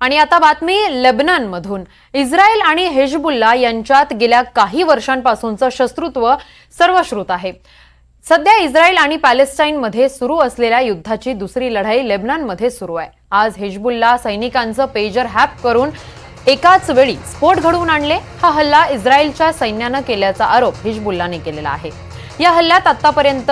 आणि आता बातमी लेबननमधून. इस्रायल आणि हेजबुल्ला यांच्यात गेल्या काही वर्षांपासूनचं शत्रुत्व सर्वश्रुत आहे. सध्या इस्रायल आणि पॅलेस्टाईनमध्ये सुरू असलेल्या युद्धाची दुसरी लढाई लेबननमध्ये सुरू आहे. आज हेजबुल्ला सैनिकांचं पेजर हॅप करून एकाच वेळी स्फोट घडवून आणले. हा हल्ला इस्रायलच्या सैन्यानं केल्याचा आरोप हिजबुल्लाने केलेला आहे. या हल्ल्यात आतापर्यंत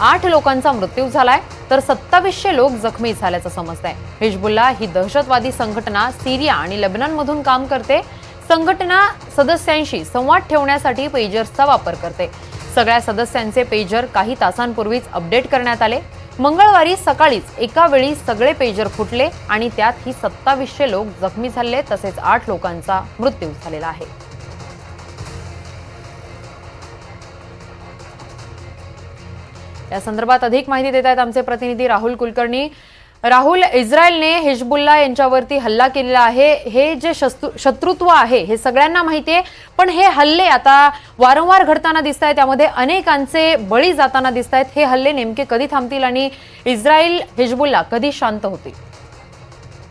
आठ लोकांचा मृत्यू झालाय तर सत्तावीसशे लोक जखमी झाल्याचं समजत आहे हिजबुल्ला ही दहशतवादी संघटना सिरिया आणि लेबननमधून काम करते. संघटना सदस्यांशी संवाद ठेवण्यासाठी पेजर्सचा वापर करते. सगळ्या सदस्यांचे पेजर काही तासांपूर्वीच अपडेट करण्यात आले. मंगळवारी सकाळीच एका वेळी सगळे पेजर फुटले आणि त्यात ही सत्तावीसशे लोक जखमी झाले तसेच आठ लोकांचा मृत्यू झालेला आहे. या संदर्भात अधिक माहिती देत आहेत आमचे प्रतिनिधी राहुल कुलकर्णी. राहुल इस्रायलने हिजबुल्ला यांच्यावरती हल्ला केलेला आहे. हे जे शत्रुत्व आहे हे सगळ्यांना माहिती आहे पण हे हल्ले आता वारंवार घडताना दिसत आहेत. त्यामध्ये अनेकांचे बळी जाताना दिसत आहेत. हे हल्ले नेमके कधी थांबतील आणि इस्रायल हिजबुल्ला कधी शांत होतील?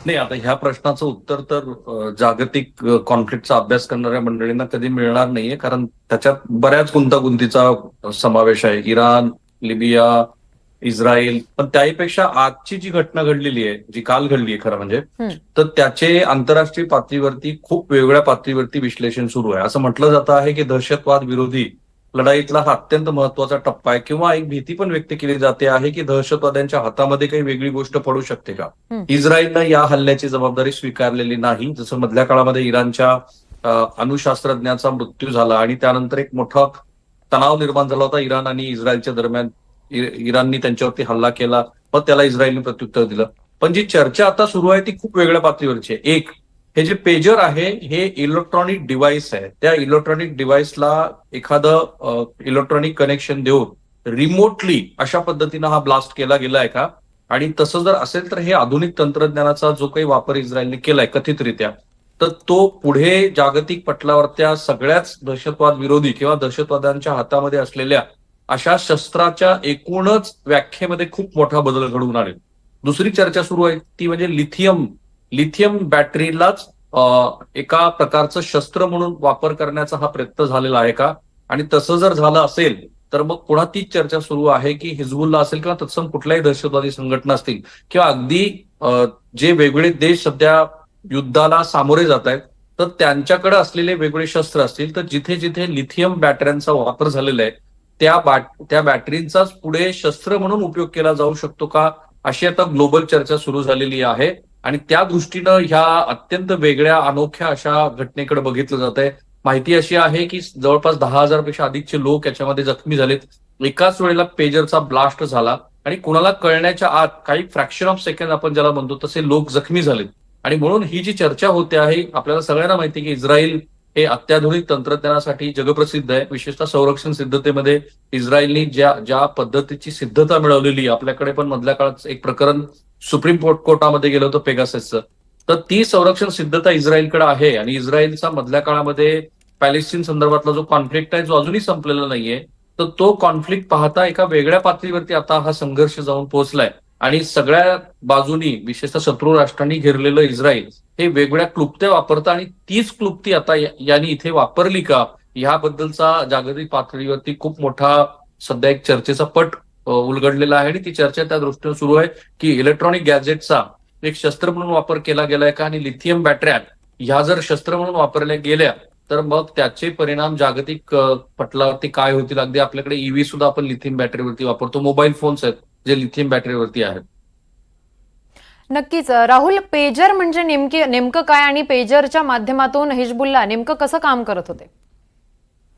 नाही आता ह्या प्रश्नाचं उत्तर तर जागतिक कॉन्फ्लिक्टचा अभ्यास करणाऱ्या मंडळींना कधी मिळणार नाहीये कारण त्याच्यात बऱ्याच गुंतागुंतीचा समावेश आहे. इराण लिबिया इस्रायल पण त्याहीपेक्षा आजची जी घटना घडलेली आहे जी काल घडली आहे खरं म्हणजे. तर त्याचे आंतरराष्ट्रीय पातळीवरती खूप वेगळ्या पातळीवरती विश्लेषण सुरू आहे असं म्हटलं जातं आहे की दहशतवाद विरोधी लढाईतला हा अत्यंत महत्त्वाचा टप्पा आहे किंवा एक भीती पण व्यक्त केली जाते आहे की दहशतवाद्यांच्या हातामध्ये काही वेगळी गोष्ट पडू शकते का. इस्रायलनं या हल्ल्याची जबाबदारी स्वीकारलेली नाही जसं मधल्या काळामध्ये इराणच्या अणुशास्त्रज्ञाचा मृत्यू झाला आणि त्यानंतर एक मोठा तणाव निर्माण झाला होता इराण आणि इस्रायलच्या दरम्यान. इराणनी त्यांच्यावरती हल्ला केला मग त्याला इस्रायलने प्रत्युत्तर दिलं. पण जी चर्चा आता सुरू आहे ती खूप वेगळ्या पातळीवरची आहे. एक हे जे पेजर आहे हे इलेक्ट्रॉनिक डिव्हाइस आहे. त्या इलेक्ट्रॉनिक डिव्हाइसला एखादं इलेक्ट्रॉनिक कनेक्शन देऊन रिमोटली अशा पद्धतीनं हा ब्लास्ट केला गेला आहे का? आणि तसं जर असेल तर हे आधुनिक तंत्रज्ञानाचा जो काही वापर इस्रायलने केलाय कथितरित्या तर तो पुढे जागतिक पटलावरत्या सगळ्याच दहशतवाद विरोधी किंवा दहशतवाद्यांच्या हातामध्ये असलेल्या अशा शस्त्राच्या एकूणच व्याख्येमध्ये खूप मोठा बदल घडवून आणेल दुसरी चर्चा सुरू आहे. ती म्हणजे लिथियम लिथियम बॅटरीलाच एका प्रकारचं शस्त्र म्हणून वापर करण्याचा हा प्रयत्न झालेला आहे का? आणि तसं जर झालं असेल तर मग पुन्हा तीच चर्चा सुरू आहे की हिजबुल्ला असेल किंवा तत्सम कुठल्याही दहशतवादी संघटना असतील किंवा अगदी जे वेगवेगळे देश सध्या युद्धाला सामोरे जात आहेत तर त्यांच्याकडे असलेले वेगवेगळे शस्त्र असतील तर जिथे जिथे लिथियम बॅटऱ्यांचा वापर झालेला आहे त्या बॅट त्या बॅटरींचाच पुढे शस्त्र म्हणून उपयोग केला जाऊ शकतो का अशी आता ग्लोबल चर्चा सुरू झालेली आहे. आणि त्या दृष्टीनं ह्या अत्यंत वेगळ्या अनोख्या अशा घटनेकडे बघितलं जात आहे. माहिती अशी आहे की जवळपास दहा हजारपेक्षा अधिकचे लोक याच्यामध्ये जखमी झालेत. एकाच वेळेला पेजरचा ब्लास्ट झाला. आणि कुणाला कळण्याच्या आत काही फ्रॅक्शन ऑफ सेकंड आपण ज्याला म्हणतो तसे लोक जखमी झालेत. आणि म्हणून ही जी चर्चा होते आहे आपल्याला सगळ्यांना माहिती की इस्रायल हे अत्याधुनिक तंत्रज्ञानासाठी जगप्रसिद्ध आहे. विशेषतः संरक्षण सिद्धतेमध्ये इस्रायलनी ज्या ज्या पद्धतीची सिद्धता मिळवलेली आपल्याकडे पण मधल्या काळात एक प्रकरण सुप्रीम कोर्ट कोर्टामध्ये गेलं होतं पेगासेसचं. तर ती संरक्षण सिद्धता इस्रायलकडे आहे आणि इस्रायलचा मधल्या काळामध्ये पॅलेस्टीन संदर्भातला जो कॉन्फ्लिक्ट आहे जो अजूनही संपलेला नाहीये तर तो कॉन्फ्लिक्ट पाहता एका वेगळ्या पातळीवरती आता हा संघर्ष जाऊन पोहोचलाय. आणि सगळ्या बाजूनी विशेषतः शत्रू राष्ट्रांनी घेरलेलं इस्रायल हे वेगवेगळ्या क्लुप्त्या वापरतं आणि तीच क्लुप्ती आता यांनी इथे वापरली का ह्याबद्दलचा जागतिक पातळीवरती खूप मोठा सध्या एक चर्चेचा पट उलगडलेला आहे आणि ती चर्चा त्या दृष्टीने सुरू आहे की इलेक्ट्रॉनिक गॅजेटचा एक शस्त्र म्हणून वापर केला गेलाय का आणि लिथियम बॅटऱ्या ह्या जर शस्त्र म्हणून वापरल्या गेल्या तर मग त्याचे परिणाम जागतिक पटलावरती काय होतील? अगदी आपल्याकडे ईव्ही सुद्धा आपण लिथियम बॅटरीवरती वापरतो. मोबाईल फोन्स आहेत. जे लिथियम बॅटरीवरती आहेत. नक्कीच. राहुल पेजर म्हणजे नेमके नेमकं काय आणि पेजरच्या माध्यमातून हिजबुल्ला नेमकं कसं काम करत होते?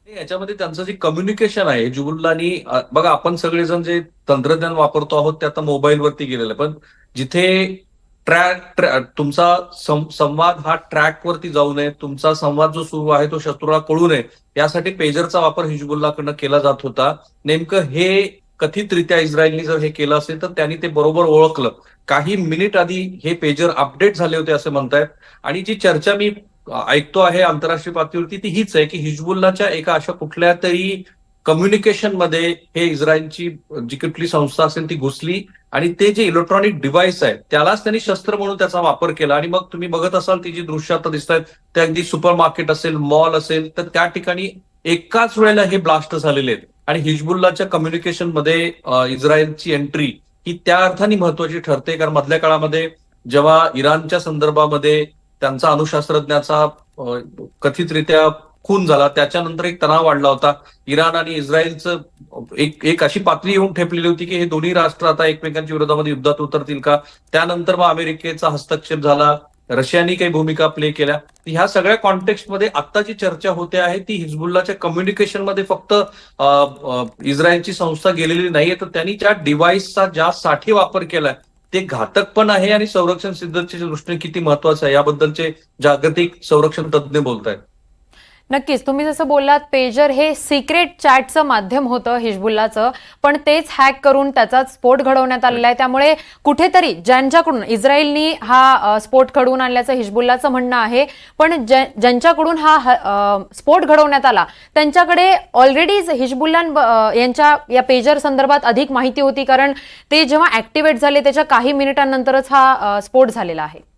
याच्यामध्ये त्यांचं जे कम्युनिकेशन आहे हिजबुल्लानी बघा आपण सगळेजण जे तंत्रज्ञान वापरतो आहोत ते आता मोबाईलवरती गेलेलं पण जिथे ट्रॅक तुमचा संवाद हा ट्रॅकवरती जाऊ नये तुमचा संवाद जो सुरू आहे तो शत्रूला कळू नये यासाठी पेजरचा वापर हिजबुल्लाकडनं केला जात होता. नेमकं हे कथितरित्या इस्रायलनी जर हे केलं असेल तर त्यांनी ते बरोबर ओळखलं. काही मिनिट आधी हे पेजर अपडेट झाले होते असं म्हणतायत. आणि जी चर्चा मी ऐकतो आहे आंतरराष्ट्रीय पातळीवरती ती हीच आहे की हिजबुल्लाच्या एका अशा कुठल्या तरी कम्युनिकेशनमध्ये हे इस्रायलची जी कुठली संस्था असेल ती घुसली आणि ते जे इलेक्ट्रॉनिक डिव्हाइस आहे त्यालाच त्यांनी शस्त्र म्हणून त्याचा वापर केला. आणि मग तुम्ही बघत असाल ती जी दृश्य आता दिसत आहेत ते अगदी सुपर मार्केट असेल मॉल असेल तर त्या ठिकाणी एकाच वेळेला हे ब्लास्ट झालेले आहेत. आणि हिजबुल्लाच्या कम्युनिकेशनमध्ये इस्रायलची एंट्री ही त्या अर्थाने महत्वाची ठरते. कारण मधल्या काळामध्ये जेव्हा इराणच्या संदर्भामध्ये त्यांचा अणुशास्त्रज्ञाचा कथितरित्या खून झाला त्याच्यानंतर एक तणाव वाढला होता. इराण आणि इस्रायलचं एक एक अशी पातळी येऊन ठेपलेली होती की हे दोन्ही राष्ट्र आता एकमेकांच्या विरोधामध्ये युद्धात उतरतील का? त्यानंतर मग अमेरिकेचा हस्तक्षेप झाला. रशियानी काही भूमिका प्ले केल्या. ह्या सगळ्या कॉन्टेक्स्टमध्ये आता जी चर्चा होते आहे ती हिजबुल्लाच्या कम्युनिकेशनमध्ये फक्त इस्रायलची संस्था गेलेली नाहीये. तर त्यांनी ज्या डिव्हाइसचा ज्या साठी वापर केलाय ते घातक पण आहे आणि संरक्षण सिद्धतेच्या दृष्टीने किती महत्वाचं आहे याबद्दलचे जागतिक संरक्षण तज्ज्ञ बोलत आहेत नक्कीच तुम्ही जसं बोललात पेजर हे सिक्रेट चॅटचं माध्यम होतं हिजबुल्लाचं पण तेच हॅक करून त्याचा स्फोट घडवण्यात आलेला आहे. त्यामुळे कुठेतरी ज्यांच्याकडून इस्रायलनी हा स्फोट घडवून आणल्याचं हिजबुल्लाचं म्हणणं आहे पण ज्यांच्याकडून हा ह- स्फोट घडवण्यात आला त्यांच्याकडे ऑलरेडीच हिजबुल्ला यांच्या या पेजर संदर्भात अधिक माहिती होती कारण ते जेव्हा ऍक्टिव्हेट झाले त्याच्या काही मिनिटांनंतरच हा स्फोट झालेला आहे.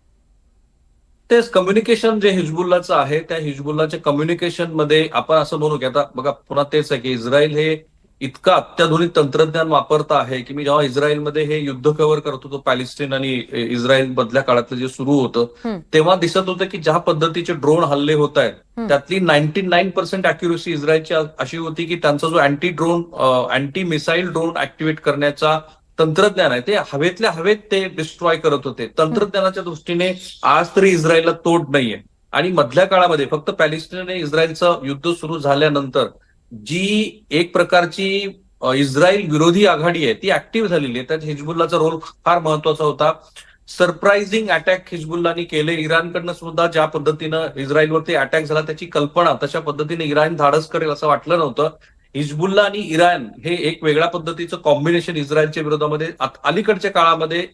तेच कम्युनिकेशन जे हिजबुल्लाचं आहे त्या हिजबुल्लाच्या कम्युनिकेशनमध्ये आपण असं म्हणू की आता बघा पुन्हा तेच आहे की इस्रायल हे इतकं अत्याधुनिक तंत्रज्ञान वापरत आहे की मी जेव्हा इस्रायलमध्ये हे युद्ध कव्हर करत होतो पॅलेस्टाईन आणि इस्रायल मधल्या काळातलं जे सुरू होतं. तेव्हा दिसत होतं की ज्या पद्धतीचे ड्रोन हल्ले होत आहेत. त्यातली नाईन्टी नाईन पर्सेंट अॅक्युरेसी इस्रायलची अशी होती की त्यांचा जो anti drone anti missile drone activate करण्याचा तंत्रज्ञान आहे. ते हवेतल्या हवेत ते डिस्ट्रॉय करत होते. तंत्रज्ञानाच्या दृष्टीने आज तरी इस्रायलला तोड नाहीये. आणि मधल्या काळामध्ये फक्त पॅलेस्टिन आणि इस्रायलचं युद्ध सुरू झाल्यानंतर जी एक प्रकारची इस्रायल विरोधी आघाडी आहे ती ऍक्टिव्ह झालेली आहे. त्यात हिजबुल्लाचा रोल फार महत्त्वाचा होता. सरप्राइझिंग अटॅक हिजबुल्लानी केले. इराणकडनं सुद्धा ज्या पद्धतीनं इस्रायलवरती अटॅक झाला त्याची कल्पना तशा पद्धतीने इराण धाडस करेल असं वाटलं नव्हतं. हिजबुल्ला आणि इराण हे एक वेगळ्या पद्धतीचं कॉम्बिनेशन इस्रायलच्या विरोधामध्ये अलीकडच्या काळामध्ये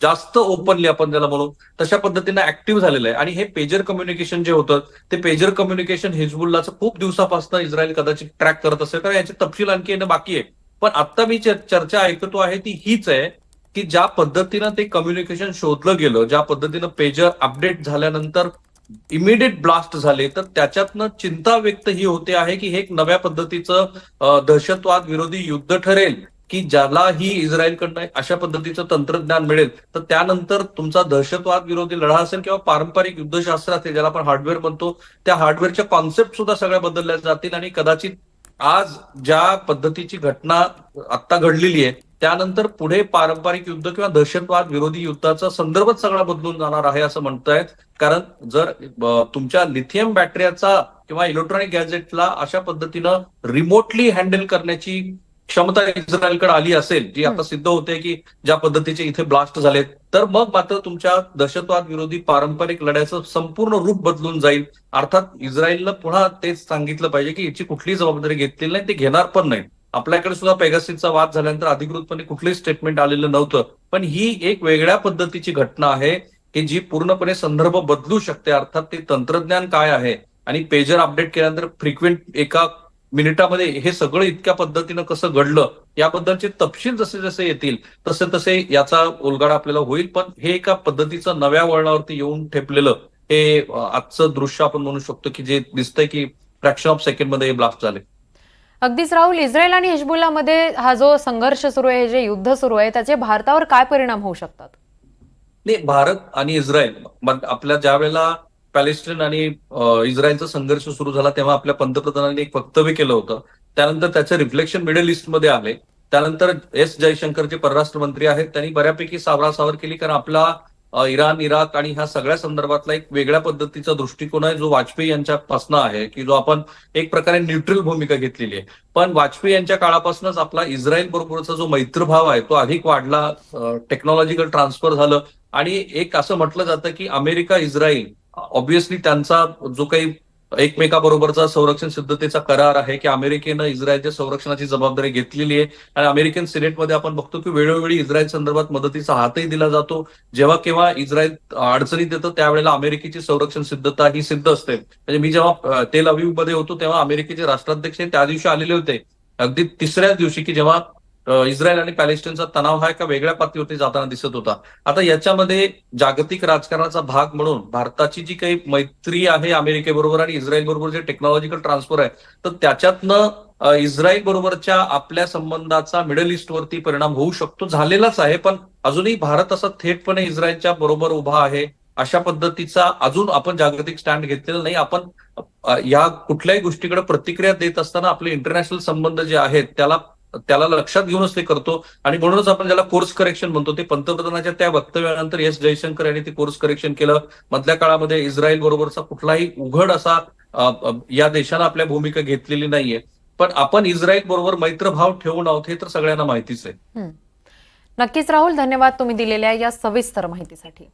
जास्त ओपनली आपण त्याला म्हणू तशा पद्धतीनं ऍक्टिव्ह झालेलं आहे. आणि हे पेजर कम्युनिकेशन जे होतं ते पेजर कम्युनिकेशन हिजबुल्लाचं खूप दिवसापासून इस्रायल कदाचित ट्रॅक करत असेल. कारण याचे तपशील आणखी येणं बाकी आहे. पण आता मी चर्चा ऐकतो आहे ती हीच आहे की ज्या पद्धतीनं ते कम्युनिकेशन शोधलं गेलं ज्या पद्धतीनं पेजर अपडेट झाल्यानंतर इमिडिएट ब्लास्ट झाले तर त्याच्यातनं चिंता व्यक्त ही होते आहे की हे एक नव्या पद्धतीचं दहशतवाद विरोधी युद्ध ठरेल की ज्याला ही इस्रायलकडनं अशा पद्धतीचं तंत्रज्ञान मिळेल. तर त्यानंतर तुमचा दहशतवाद विरोधी लढा असेल किंवा पारंपरिक युद्धशास्त्र असेल ज्याला आपण हार्डवेअर म्हणतो त्या हार्डवेअरच्या कॉन्सेप्ट सुद्धा सगळ्या बदलल्या जातील आणि कदाचित आज ज्या पद्धतीची घटना आता घडलेली आहे त्यानंतर पुढे पारंपरिक युद्ध किंवा दहशतवाद विरोधी युद्धाचा संदर्भच सगळा बदलून जाणार आहे असं म्हणतायत. कारण जर तुमच्या लिथियम बॅटरीचा किंवा इलेक्ट्रॉनिक गॅजेटला अशा पद्धतीनं रिमोटली हँडल करण्याची क्षमता इस्रायलकडे आली असेल जी आता सिद्ध होते की ज्या पद्धतीचे इथे ब्लास्ट झालेत तर मग मात्र तुमच्या दहशतवाद विरोधी पारंपरिक लढ्याचं संपूर्ण रूप बदलून जाईल. अर्थात इस्रायलनं पुन्हा तेच सांगितलं पाहिजे की याची कुठलीही जबाबदारी घेतलेली नाही ते घेणार पण नाही आपल्याकडे सुद्धा पेगासिसचा वाद झाल्यानंतर अधिकृतपणे कुठलंही स्टेटमेंट आलेलं नव्हतं. पण ही एक वेगळ्या पद्धतीची घटना आहे की जी पूर्णपणे संदर्भ बदलू शकते. अर्थात ते तंत्रज्ञान काय आहे? आणि पेजर अपडेट केल्यानंतर फ्रिक्वेंट एका मिनिटामध्ये हे सगळं इतक्या पद्धतीनं कसं घडलं याबद्दलचे तपशील जसे जसे येतील तसे तसे याचा उलगडा आपल्याला होईल. पण हे एका पद्धतीचं नव्या वळणावरती येऊन ठेपलेलं हे आजचं दृश्य आपण म्हणू शकतो की जे दिसतंय की फ्रॅक्शन ऑफ सेकंडमध्ये हे ब्लास्ट झाले अगदीच राहुल इस्रायल आणि हिजबुल्लामध्ये हा जो संघर्ष सुरू आहे जे युद्ध सुरू आहे त्याचे भारतावर काय परिणाम होऊ शकतात? नाही भारत आणि इस्रायल आपल्या ज्या वेळेला पॅलेस्टाईन आणि इस्रायलचा संघर्ष सुरू झाला तेव्हा आपल्या पंतप्रधानांनी एक वक्तव्य केलं होतं. त्यानंतर त्याचं रिफ्लेक्शन मिडल ईस्टमध्ये आले. त्यानंतर एस जयशंकर जे परराष्ट्र मंत्री आहेत त्यांनी बऱ्यापैकी सावरासावर केली कारण आपला इराण इराक आणि ह्या सगळ्या संदर्भातला एक वेगळ्या पद्धतीचा दृष्टिकोन आहे जो वाजपेयी यांच्यापासून आहे की जो आपण एक प्रकारे न्यूट्रल भूमिका घेतलेली आहे. पण वाजपेयी यांच्या काळापासूनच आपला इस्रायल बरोबरचा जो मैत्रभाव आहे तो अधिक वाढला टेक्नॉलॉजिकल ट्रान्सफर झालं. आणि एक असं म्हटलं जातं की अमेरिका इस्रायल ऑब्विसली त्यांचा जो काही एकमेकाबरोबरचा संरक्षण सिद्धतेचा करार आहे की अमेरिकेनं इस्रायलच्या संरक्षणाची जबाबदारी घेतलेली आहे. आणि अमेरिकन सिनेटमध्ये आपण बघतो की वेळोवेळी इस्रायल संदर्भात मदतीचा हातही दिला जातो. जेव्हा केव्हा इस्रायल अडचणीत येतं त्यावेळेला अमेरिकेची संरक्षण सिद्धता ही सिद्ध असते. म्हणजे मी जेव्हा तेल अवीवमध्ये होतो तेव्हा अमेरिकेचे राष्ट्राध्यक्ष त्या दिवशी आलेले होते. अगदी तिसऱ्याच दिवशी की जेव्हा इस्रायल आणि पॅलेस्टाईनचा तणाव हा एका वेगळ्या पातळीवरती जाताना दिसत होता. आता याच्यामध्ये जागतिक राजकारणाचा भाग म्हणून भारताची जी काही मैत्री आहे अमेरिकेबरोबर आणि इस्रायल बरोबर जे टेक्नॉलॉजिकल ट्रान्सफर आहे तर त्याच्यातनं इस्रायल बरोबरच्या आपल्या संबंधाचा मिडल ईस्टवरती परिणाम होऊ शकतो. झालेलाच आहे पण अजूनही भारत असा थेटपणे इस्रायलच्या बरोबर उभा आहे अशा पद्धतीचा अजून आपण जागतिक स्टँड घेतलेला नाही. आपण या कुठल्याही गोष्टीकडे प्रतिक्रिया देत असताना आपले इंटरनॅशनल संबंध जे आहेत त्याला त्याला लक्षात घेऊनच ते करतो. आणि म्हणूनच आपण ज्याला कोर्स करेक्शन म्हणतो ते पंतप्रधानाच्या त्या वक्तव्यानंतर एस जयशंकर यांनी ते कोर्स करेक्शन केलं. मधल्या काळामध्ये इस्रायल बरोबरचा कुठलाही उघड असा या देशाला आपल्या भूमिका घेतलेली नाहीये. पण आपण इस्रायल बरोबर मैत्रभाव ठेवून आहोत हे तर सगळ्यांना माहितीच आहे. नक्कीच राहुल धन्यवाद तुम्ही दिलेल्या या सविस्तर माहितीसाठी.